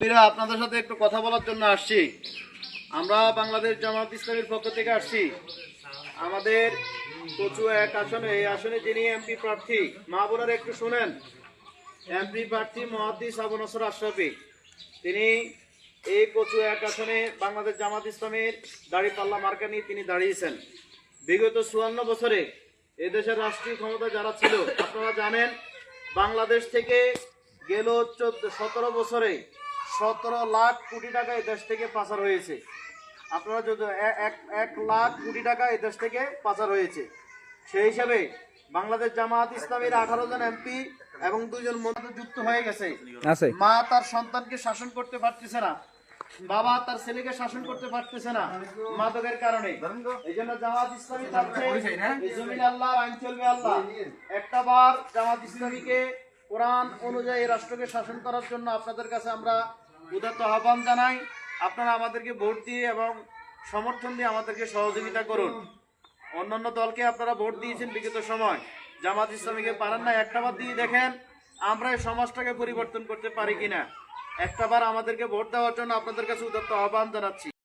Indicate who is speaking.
Speaker 1: বন্ধুরা, আপনাদের সাথে একটু কথা বলার জন্য আসছি। আমরা বাংলাদেশ জামাত ইসলামের পক্ষ থেকে আসছি। আমাদের কচু এক আসনে এই আসনে যিনি এমপি প্রার্থী মা বোনেরা একটু শুনেন। এমপি প্রার্থী মহাদিস আবু নসর তিনি এই কচু এক আসনে বাংলাদেশ জামাত ইসলামের দাড়ি পাল্লা মার্কা নিয়ে তিনি দাঁড়িয়েছেন। বিগত চুয়ান্ন বছরে এদেশের রাষ্ট্রীয় ক্ষমতা যারা ছিল আপনারা জানেন বাংলাদেশ থেকে গেল চোদ্দ সতেরো বছরে সতেরো লাখ কোটি টাকা দেশ থেকে পাচার হয়েছে। আপনারা যদি এক এক লাখ কোটি টাকা এই দেশ থেকে পাচার হয়েছে। সেই হিসাবে বাংলাদেশ জামাত ইসলামের আঠারো জন এমপি এবং দুজন মন্ত্রী যুক্ত হয়ে গেছে। মা তার সন্তানকে শাসন করতে পারতেছে না। বাবা তার ছেলেকে শাসন করতে পারতেছে না মাদকের কারণে। এই জন্য জামাত ইসলামী জমিন আল্লাহ আইন চলবে আল্লাহ। একটা বার জামাত ইসলামীকে কোরআন অনুযায়ী রাষ্ট্রকে শাসন করার জন্য আপনাদের কাছে আমরা উদাত্ত আহ্বান জানাই, আপনারা আমাদেরকে ভোট দিয়ে এবং সমর্থন দিয়ে আমাদেরকে সহযোগিতা করুন। অন্যান্য দলকে আপনারা ভোট দিয়েছেন বিগত সময়। জামাত ইসলামীকে পারেন না একটাবার দিয়ে দেখেন, আমরা এই সমাজটাকে পরিবর্তন করতে পারি কিনা। একটাবার আমাদেরকে ভোট দেওয়ার জন্য আপনাদের কাছে উদাত্ত আহ্বান জানাচ্ছি।